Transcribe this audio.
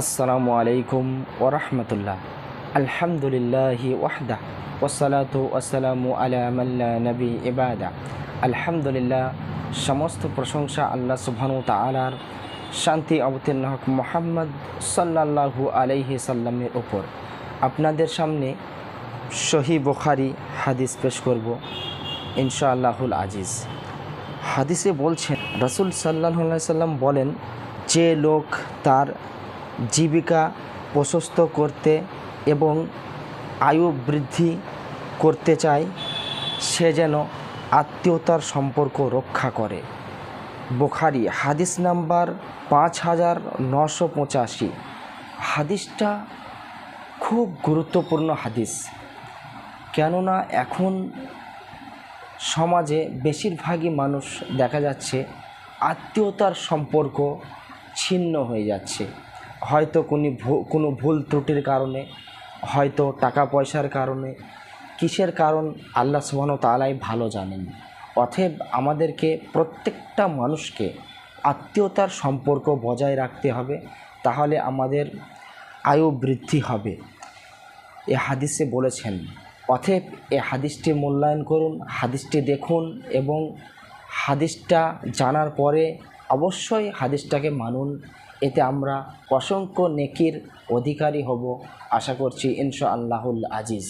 আসসালামু আলাইকুম ওরহমতুল্লাহ। আলহামদুলিল্লাহি ওয়াহদা ওসালাতু আসসালামু আলা মাল্লা নবী ইবাদা। আলহামদুলিল্লাহ, সমস্ত প্রশংসা আল্লাহ সুবহানু তালার শান্তি অবতীর্ণ হক মোহাম্মদ সাল্লাল্লাহু আলাইহি সাল্লামের ওপর আপনাদের সামনে সহি বুখারি হাদিস পেশ করব, ইনশাআল্লাহুল আজিজ। হাদিসে বলছেন, রাসূল আলাইহি সাল্লাম বলেন, যে লোক তার জীবিকা প্রশস্ত করতে এবং আয়ু বৃদ্ধি করতে চায়, সে যেন আত্মীয়তার সম্পর্ক রক্ষা করে। বোখারি, হাদিস নাম্বার পাঁচ হাজার নশো পঁচাশি। হাদিসটা খুব গুরুত্বপূর্ণ হাদিস। কেননা এখন সমাজে বেশিরভাগই মানুষ দেখা যাচ্ছে আত্মীয়তার সম্পর্ক ছিন্ন হয়ে যাচ্ছে। হয়তো কোনো কোনো ভুল ত্রুটির কারণে, হয়তো টাকা পয়সার কারণে, কিসের কারণ আল্লাহ সুবহান তালাই ভালো জানেন। অতএব আমাদেরকে প্রত্যেকটা মানুষকে আত্মীয়তার সম্পর্ক বজায় রাখতে হবে, তাহলে আমাদের আয়ু বৃদ্ধি হবে। এ হাদিসে বলেছেন, অতএব এ হাদিসটি মূল্যায়ন করুন, হাদিসটি দেখুন এবং হাদিসটা জানার পরে অবশ্যই হাদিসটাকে মানুন। এতে আমরা অসংখ্য নেকির অধিকারী হব আশা করছি ইনশা আল্লাহুল আজিজ।